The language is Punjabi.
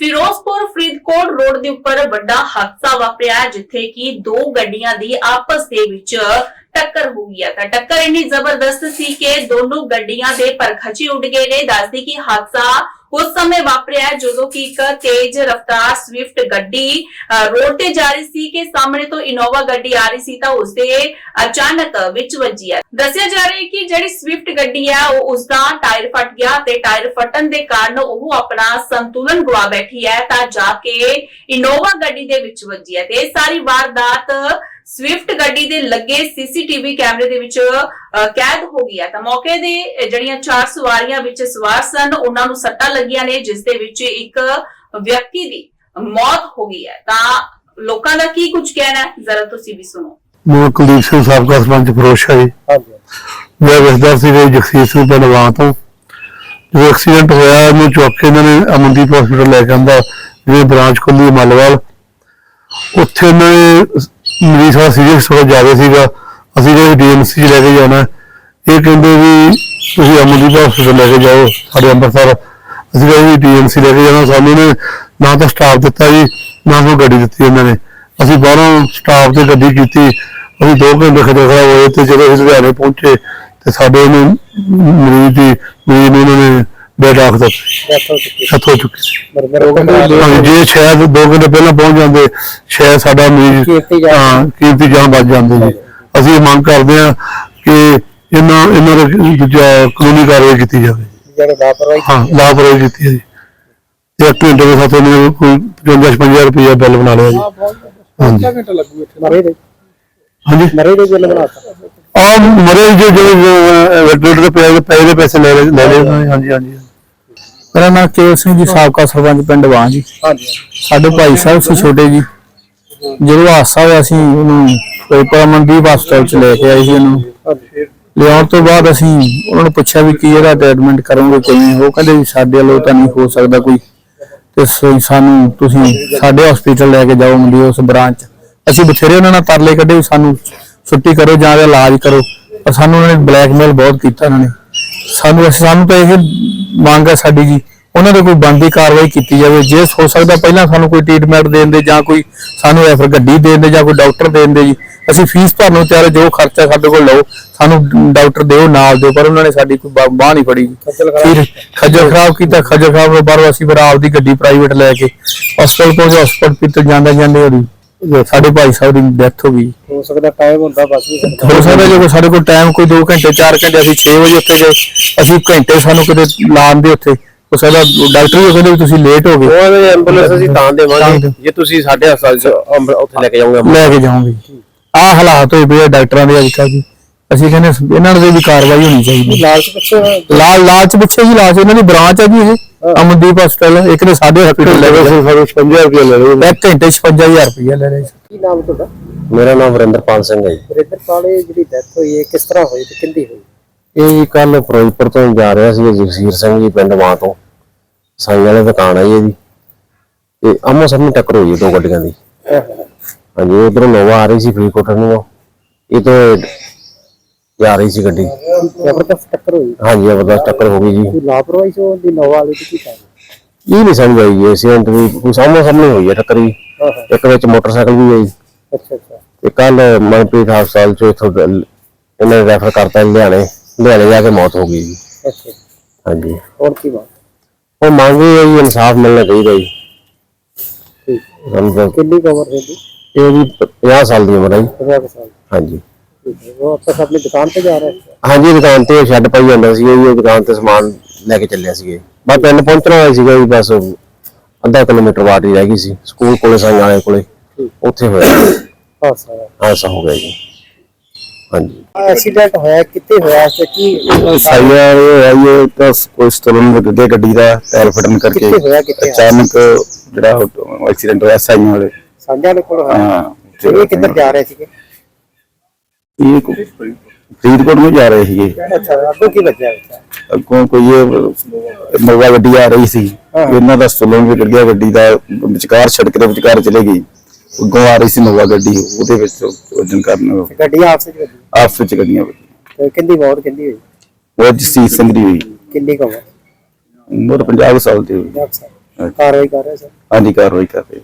ਫਿਰੋਜ਼ਪੁਰ ਫਰੀਦਕੋਟ ਰੋਡ ਦੇ ਉੱਪਰ ਵੱਡਾ ਹਾਦਸਾ ਵਾਪਰਿਆ, ਜਿੱਥੇ ਕਿ ਦੋ ਗੱਡੀਆਂ ਦੀ ਆਪਸ ਦੇ ਵਿੱਚ ਟੱਕਰ ਹੋ ਗਈ ਹੈ ਤਾਂ ਟੱਕਰ ਇੰਨੀ ਜ਼ਬਰਦਸਤ ਸੀ ਕਿ ਦੋਨੋਂ ਗੱਡੀਆਂ ਦੇ ਪਰਖਚੇ ਉੱਡ ਗਏ ਨੇ। ਦੱਸਦੀ ਕਿ ਹਾਦਸਾ ਉਸ ਸਮੇਂ ਵਾਪਰਿਆ ਜਦੋਂ ਕਿ ਇੱਕ ਤੇਜ਼ ਰਫ਼ਤਾਰ ਸਵਿਫਟ ਗੱਡੀ ਰੋਡ ਤੇ ਜਾ ਰਹੀ ਸੀ ਕਿ ਸਾਹਮਣੇ ਤੋਂ ਇਨੋਵਾ ਗੱਡੀ ਆ ਰਹੀ ਸੀ ਤਾਂ ਉਸਦੇ ਅਚਾਨਕ ਵਿੱਚ ਵੱਜੀ ਹੈ। ਦੱਸਿਆ ਜਾ ਰਿਹਾ ਹੈ ਕਿ ਜਿਹੜੀ ਸਵਿਫਟ ਗੱਡੀ ਹੈ, ਉਹ ਉਸ ਦਾ ਟਾਇਰ ਫਟ ਗਿਆ ਤੇ ਟਾਇਰ ਫਟਣ ਦੇ ਕਾਰਨ ਉਹ ਆਪਣਾ ਸੰਤੁਲਨ ਗਵਾ ਬੈਠੀ ਹੈ ਤਾਂ ਜਾ ਕੇ ਇਨੋਵਾ ਗੱਡੀ ਦੇ ਵਿੱਚ ਵੱਜੀ ਹੈ ਤੇ ਇਹ ਸਾਰੀ ਵਾਰਦਾਤ ਸਵਿਫਟ ਗੱਡੀ ਦੇ ਲੱਗੇ ਸੀਸੀਟੀਵੀ ਕੈਮਰੇ ਦੇ ਵਿੱਚ ਕੈਦ ਹੋ ਗਈ ਹੈ। ਤਾਂ ਮੌਕੇ ਦੇ ਜਿਹੜੀਆਂ ਚਾਰ ਸਵਾਰੀਆਂ ਵਿੱਚ ਸਵਾਰ ਸਨ ਉਹਨਾਂ ਨੂੰ ਸੱਟਾਂ ਲੱਗੀਆਂ ਨੇ ਜਿਸ ਦੇ ਵਿੱਚ ਇੱਕ ਵਿਅਕਤੀ ਦੀ ਮੌਤ ਹੋ ਗਈ ਹੈ। ਤਾਂ ਲੋਕਾਂ ਦਾ ਕੀ ਕੁਝ ਕਹਿਣਾ ਹੈ? ਜ਼ਰਾ ਤੁਸੀਂ ਵੀ ਸੁਣੋ। ਮੈਂ ਕੁਲਦੀਪ ਸਿੰਘ ਸਾਬਕਾ ਸਰਪੰਚ ਫਰੋਸ਼ਾ ਜੀ। ਹਾਂਜੀ। ਮੈਂ ਵਿਸਦਾਰ ਸੀ ਜੀ ਜਗਸੀਰ ਸਿੰਘ ਪਹਿਲਵਾਨ ਤੋਂ। ਜਦੋਂ ਐਕਸੀਡੈਂਟ ਹੋਇਆ ਇਹਨੂੰ ਚੁੱਕ ਕੇ ਇਹਨਾਂ ਨੇ ਅਮਨਦੀਪ ਹਸਪੀਟਲ ਲੈ ਕੇ ਆਂਦਾ ਜਿਹੜੀ ਬ੍ਰਾਂਚ ਖੁੱਲੀ ਮੱਲਵਾਲ। ਉੱਥੇ ਨੇ ਮਰੀਜ਼ ਦਾ ਸੀਰੀਅਸ ਥੋੜਾ ਜ਼ਿਆਦਾ ਸੀਗਾ, ਅਸੀਂ ਜਿਹੜੇ ਡੀਐਮਸੀ ਲੈ ਕੇ ਜਾਣਾ। ਇਹ ਕਹਿੰਦੇ ਵੀ ਤੁਸੀਂ ਅਮਨਦੀਪ ਹਸਪੀਟਲ ਲੈ ਕੇ ਜਾਓ, ਸਾਡੇ ਅੰਮ੍ਰਿਤਸਰ। ਅਸੀਂ ਕਿਹਾ ਵੀ ਡੀਐਮਸੀ ਲੈ ਕੇ ਜਾਣਾ, ਸਾਨੂੰ ਨੇ ਨਾ ਤਾਂ ਸਟਾਫ ਦਿੱਤਾ ਜੀ, ਨਾ ਕੋਈ ਗੱਡੀ ਦਿੱਤੀ ਇਹਨਾਂ ਨੇ। ਅਸੀਂ ਬਾਹਰੋਂ ਸਟਾਫ ਤੇ ਗੱਡੀ ਕੀਤੀ, ਅਸੀਂ ਦੋ ਘੰਟੇ ਖੜੇ ਖੜਾ ਹੋਏ ਤੇ ਜਦੋਂ ਅਸੀਂ ਲੁਧਿਆਣੇ ਪਹੁੰਚੇ ਤੇ ਸਾਡੇ ਨੂੰ ਮਰੀਜ਼ ਦੀ, ਮਰੀਜ਼ ਨੂੰ ਉਹਨਾਂ ਨੇ ਬੈਡ ਆਖ ਦਿੱਤਾ ਡੈਥ ਹੋ ਚੁੱਕੀ ਖਤ ਹੋ ਚੁੱਕੀ ਸੀ। ਮਰਮਰ ਹੋ ਗਿਆ। ਹਾਂਜੀ, ਜੇ ਸ਼ਾਇਦ 2 ਘੰਟੇ ਪਹਿਲਾਂ ਪਹੁੰਚ ਜਾਂਦੇ ਸ਼ਾਇਦ ਸਾਡਾ ਮਰੀਜ਼ ਜਾਨ- ਹਾਂ ਕੀਮਤੀ ਜਾਨ ਬਚ ਜਾਂਦੀ ਜੀ। ਅਸੀਂ ਇਹ ਮੰਗ ਕਰਦੇ ਹਾਂ ਕਿ ਇਹਨਾਂ ਇਹਨਾਂ ਦੇ ਦੂਜਾ ਕਾਨੂੰਨੀ ਕਾਰਵਾਈ ਕੀਤੀ ਜਾਵੇ। ਜਿਹੜੇ ਲਾਪਰਵਾਹੀ ਹਾਂ ਲਾਪਰਵਾਹੀ ਕੀਤੀ ਹੈ ਜੀ। ਤੇ ਇੱਕ ਘੰਟੇ ਦੇ ਸਾਥੋਂ ਨੇ ਕੋਈ 55 ਰੁਪਏ ਬਿੱਲ ਬਣਾ ਲਿਆ ਜੀ। ਹਾਂਜੀ। ਘੰਟਾ ਲੱਗੂ ਇੱਥੇ? ਮਰੇ ਦੇ? ਹਾਂਜੀ? ਮਰੇ ਦੇ ਬਿੱਲ ਬਣਾਤਾ ਆ ਮਰੇ ਜੋ ਜੋ ਵੈਟਰਨਰੀ ਦੇ ਪੈਸੇ ਦੇ ਲੈ ਲਏ- ਲੈ ਲਏ ਉਹਨਾਂ ਨੇ, ਹਾਂਜੀ ਹਾਂਜੀ। ਮੇਰਾ ਨਾਮ ਕੇਵਲ ਸਿੰਘ ਜੀ ਸਾਬਕਾ ਸਰਪੰਚ ਪਿੰਡ ਵਾਂ ਜੀ। ਹਾਂਜੀ। ਸਾਡੇ ਭਾਈ ਸਾਹਿਬ ਸੀ ਛੋਟੇ ਜੀ। ਜਦੋਂ ਹਾਦਸਾ ਹੋਇਆ ਸੀ ਉਹਨੂੰ ਕੋਈ ਪਰਮਨਦੀਪ ਹਸਪਤਾਲ ਚ ਲੈ ਕੇ ਆਏ ਸੀ ਉਹਨੂੰ। ਲਿਆਉਣ ਤੋਂ ਬਾਅਦ ਅਸੀਂ ਉਹਨਾਂ ਨੂੰ ਪੁੱਛਿਆ ਵੀ ਕੀ ਇਹਦਾ ਟ੍ਰੀਟਮੈਂਟ ਕਰੋਗੇ ਕਿਵੇਂ ਉਹ ਕਹਿੰਦੇ ਵੀ ਸਾਡੇ ਵੱਲੋਂ ਤਾਂ ਨਹੀਂ ਹੋ ਸਕਦਾ ਕੋਈ। ਤੇ ਸਾਨੂੰ ਤੁਸੀਂ ਸਾਡੇ ਹਸਪੀਟਲ ਲੈ ਕੇ ਜਾਓ ਮੰਡੀ ਉਸ ਬ੍ਰਾਂਚ ਅਸੀਂ ਬਥੇਰੇ ਉਹਨਾਂ ਨਾਲ ਤਰਲੇ ਕੱਢੇ ਵੀ ਸਾਨੂੰ ਛੁੱਟੀ ਕਰੋ ਜਾਂ ਇਲਾਜ ਕਰੋ। ਪਰ ਸਾਨੂੰ ਉਹਨਾਂ ਨੇ ਬਲੈਕਮੇਲ ਬਹੁਤ ਕੀਤਾ ਉਹਨਾਂ ਨੇ। ਸਾਨੂੰ ਅਸੀਂ ਸਾਨੂੰ ਤਾਂ ਇਹ ਮੰਗ ਹੈ ਸਾਡੀ ਜੀ। ਉਹਨਾਂ ਦੇ ਕੋਈ ਬਣਦੀ ਕਾਰਵਾਈ ਕੀਤੀ ਜਾਵੇ। ਜੇ ਹੋ ਸਕਦਾ ਪਹਿਲਾਂ ਸਾਨੂੰ ਕੋਈ ਟ੍ਰੀਟਮੈਂਟ ਦੇਣ ਦੇ ਜਾਂ ਕੋਈ ਸਾਨੂੰ ਰੈਫਰ ਗੱਡੀ ਦੇਣ ਦੇ ਜਾਂ ਕੋਈ ਡਾਕਟਰ ਦੇਣ ਦੇ ਜੀ। ਅਸੀਂ ਫੀਸ ਭਰਨ ਨੂੰ ਤਿਆਰ ਜੋ ਖਰਚਾ ਸਾਡੇ ਕੋਲ ਲਓ ਸਾਨੂੰ ਡਾਕਟਰ ਦਿਓ ਨਾਲ ਦਿਓ ਪਰ ਉਹਨਾਂ ਨੇ ਸਾਡੀ ਕੋਈ ਬਾਂਹ ਨਹੀਂ ਫੜੀ ਜੀ। ਖੱਜਲ ਖਰਾਬ ਫਿਰ ਖੱਜਲ ਖਰਾਬ ਕੀਤਾ ਖੱਜਲ ਖਰਾਬ ਬਾਅਦ ਅਸੀਂ ਫਿਰ ਆਪਦੀ ਗੱਡੀ ਪ੍ਰਾਈਵੇਟ ਲੈ ਕੇ ਹਸਪਤਾਲ ਪਹੁੰਚੇ ਹਸਪਤਾਲ ਪਿੱਤ ਜਾਂਦਾ ਜਾਂਦੇ ਹੋਰੀ ਸਾਡੇ ਭਾਈ ਸਾਹਿਬ ਦੀ ਡੈਥ ਹੋ ਗਈ। ਹੋ ਸਕਦਾ ਟਾਈਮ ਹੁੰਦਾ ਬਸ ਵੀ। ਹੋ ਸਕਦਾ ਜੇ ਕੋਈ ਸਾਡੇ ਕੋਲ ਟਾਈਮ ਕੋਈ 2 ਘੰਟੇ 4 ਘੰਟੇ ਅਸੀਂ 6 ਵਜੇ ਉੱਥੇ ਗਏ ਅਸੀਂ ਘੰਟੇ ਸਾਨੂੰ ਕਿਤੇ ਲਾਣ ਦੇ ਉੱਥੇ। ਹੋ ਸਕਦਾ ਡਾਕਟਰ ਵੀ ਕਹਿੰਦੇ ਵੀ ਤੁਸੀਂ ਲੇਟ ਹੋ ਗਏ। ਉਹ ਐਂਬੂਲੈਂਸ ਅਸੀਂ ਤਾਂ ਦੇਵਾਂਗੇ। ਜੇ ਤੁਸੀਂ ਸਾਡੇ ਹਸਪਤਾਲ ਚ ਅੰਬ- ਉੱਥੇ ਲੈ ਕੇ ਜਾਓਗੇ ਲੈ ਕੇ ਜਾਓਗੇ। ਆਹ ਹਾਲਾਤ ਹੋਏ ਪਏ ਆ ਡਾਕਟਰਾਂ ਦੇ ਅੱਜ ਕੱਲ੍ਹ ਜੀ ਅਸੀਂ ਕਹਿੰਦੇ ਇਹਨਾਂ ਦੇ ਵੀ ਕਾਰਵਾਈ ਹੋਣੀ ਚਾਹੀਦੀ। ਹੈ। ਲਾਲਚ ਪਿੱਛੇ ਲਾਲ ਲਾਲਚ ਪਿੱਛੇ ਜੀ ਲਾਲਚ ਇਹਨਾਂ ਦੀ ਬ੍ਰਾਂਚ ਹੈ ਜੀ ਇਹ। ਅਮਨਦੀਪ ਹਸਪਤਾਲ ਇੱਕ ਨੇ ਸਾਡੇ ਹਸਪੀਟਲ ਲੈ ਗਏ। ਸਾਨੂੰ 55 ਰੁਪਏ ਲੈ ਲਏ ਇੱਕ ਘੰਟੇ 56000 ਰੁਪਏ ਲੈ ਰਹੇ ਸੀ। ਕੀ ਨਾਮ ਤੁਹਾਡਾ? ਮੇਰਾ ਨਾਮ ਵਰਿੰਦਰਪਾਲ ਸਿੰਘ ਹੈ ਜੀ। ਵਰਿੰਦਰਪਾਲ ਇਹ ਜਿਹੜੀ ਡੈਥ ਹੋਈ ਹੈ ਕਿਸ ਤਰ੍ਹਾਂ ਹੋਈ ਤੇ ਕਿੰਦੀ ਹੋਈ? ਇਹ ਜੀ ਕੱਲ ਫਿਰੋਜ਼ਪੁਰ ਤੋਂ ਜਾ ਰਿਹਾ ਸੀ ਜਗਸੀਰ ਸਿੰਘ ਜੀ ਪਿੰਡ ਮਾਂ ਤੋਂ। ਸਾਈ ਵਾਲੇ ਦੁਕਾਨ ਹੈ ਜੀ। ਇਹਦੀ ਤੇ ਆਮੋ ਸਾਹਮਣੇ ਟੱਕਰ ਹੋਈ ਹੈ ਦੋ ਗੱਡੀਆਂ ਦੀ। ਹਾਂਜੀ ਇਧਰੋਂ ਨੋਵਾ ਆ ਰਹੀ ਸੀ ਫਰੀਦਕੋਟ ਨੂੰ ਇਹ ਤੋਂ ਜਾ ਰਹੀ ਸੀ ਗੱਡੀ। ਜ਼ਬਰਦਸਤ ਟੱਕਰ ਹੋਈ? ਹਾਂਜੀ ਜ਼ਬਰਦਸਤ ਟੱਕਰ ਹੋ ਗਈ ਜੀ। ਕੋਈ ਲਾਪਰਵਾਹੀ ਸੋ ਦੀ ਨੋਵਾ ਵਾਲੀ ਦੀ ਕੀ ਕਾਰਨ ਇਹ ਨਹੀਂ ਸਮਝ ਆਈ ਜੀ ਐਕਸੀਡੈਂਟ ਵੀ ਕੋਈ ਸਾਹਮਣੇ ਸਾਹਮਣੇ ਹੋਈ ਹੈ ਟੱਕਰ ਹਾਂ ਇੱਕ ਵਿੱਚ ਮੋਟਰਸਾਈਕਲ ਵੀ ਜੀ ਅੱਛਾ ਅੱਛਾ। ਤੇ ਕੱਲ ਮਨਪ੍ਰੀਤ ਹਸਪਤਾਲ ਚ ਇਥੋਂ ਇਹਨਾਂ ਨੇ ਰੈਫਰ ਕਰਤਾ ਲੁਧਿਆਣੇ ਲੁਧਿਆਣੇ ਜਾ ਕੇ ਮੌਤ ਹੋ ਗਈ ਜੀ। ਅੱਛਾ। ਹਾਂਜੀ। ਹੋਰ ਕੀ ਬਾਤ ਉਹ ਮੰਗ ਇਹ ਹੈ ਇਨਸਾਫ ਮਿਲਣਾ ਚਾਹੀਦਾ ਜੀ। ਠੀਕ। ਤਾਂ- ਕਿੰਨੀ ਕਵਰ ਹੈ ਜੀ ਇਹ ਵੀ 50 ਸਾਲ ਦੀ ਉਮਰ ਹੈ ਜੀ। 50 ਸਾਲ ਹਾਂਜੀ। ਹੈ ਉਹ ਆਪਾਂ ਆਪਣੀ ਦੁਕਾਨ ਤੇ ਜਾ ਰਹੇ ਸੀ। ਹਾਂਜੀ ਦੁਕਾਨ ਤੇ ਸ਼ੈੱਡ ਪਾਈ ਜਾਂਦਾ ਸੀ ਉਹ ਦੁਕਾਨ ਤੇ ਸਮਾਨ ਲੈ ਕੇ ਚੱਲਿਆ ਸੀਗੇ ਬਸ ਪਿੰਡ ਪਹੁੰਚਣਾ ਹੋਇਆ ਸੀਗਾ ਜੀ ਬਸ ਅੱਧਾ ਕਿਲੋਮੀਟਰ ਬਾਅਦ ਹੀ ਰਹਿ ਗਈ ਸੀ ਸਕੂਲ ਕੋਲੇ ਸਾਂ ਵਾਲੇ ਕੋਲੇ। ਉੱਥੇ ਹੋਇਆ ਹਾਸਾ ਹਾਦਸਾ ਹੋ ਗਿਆ ਜੀ। ਹਾਂਜੀ। ਐਕਸੀਡੈਂਟ ਹੋਇਆ ਕਿੱਥੇ ਹੋਇਆ ਤੇ ਕੀ ਸਾਈਆ ਇਹ ਹੈ ਇਹ ਤਾਂ ਕੋਈ ਸਟੋਰਨ ਦੇ ਗੱਡੀ ਦਾ ਟਾਇਰ ਫਟਣ ਕਰਕੇ ਕਿੱਥੇ ਹੋਇਆ, ਕਿੱਥੇ ਹੋਇਆ? ਅਚਾਨਕ ਜਿਹੜਾ ਐਕਸੀਡੈਂਟ ਹੋਇਆ ਸਾਈਆਂ ਵਾਲੇ। ਸਾਂਝਾ ਦੇ ਕੋਲ ਹੋਇਆ? ਹਾਂ ਤੇ ਇਹ ਕਿੱਧਰ ਜਾ ਰਹੇ ਸੀਗੇ? ਇਹ ਕੋ- ਫਰੀਦਕੋਟ ਨੂੰ ਜਾ ਰਹੇ ਸੀਗੇ। ਅੱਛਾ ਅੱਗੋਂ ਕੀ ਕੋਈ ਇਹ ਨੋਵਾ ਗੱਡੀ ਆ ਰਹੀ ਸੀ। ਇਹਨਾਂ ਦਾ ਸਟੋਰਨ ਵੀ ਗੱਡੀ ਗੱਡੀ ਦਾ ਵਿਚਕਾਰ ਸੜਕ ਦੇ ਵਿਚਕਾਰ ਚਲੇ ਗਈ। ਅੱਗੋਂ ਆ ਰਹੀ ਸੀ ਨੋਵਾ ਗੱਡੀ ਉਹਦੇ ਵਿੱਚ ਵਜਨ ਕਾਰਨ। ਗੱਡੀ ਆਪਸ ਵਿੱਚ ਵੱਜੀ? ਆਪਸ ਵਿੱਚ ਗੱਡੀਆਂ ਵੱਜੀਆਂ। ਤੇ ਕਿੰਦੀ ਮੌਤ ਕਿੰਦੀ ਹੋਈ? ਉਹ ਜਸਜੀਤ ਸਿੰਘ ਦੀ ਹੋਈ। ਕਿੰਨੀ ਕਵਰ ਉਮਰ? 50 ਸਾਲ ਦੀ ਹੋਈ। ਕਾਰਵਾਈ ਕਰ ਰਹੇ ਸਰ? ਹਾਂਜੀ ਕਾਰਵਾਈ ਕਰ ਰਹੇ।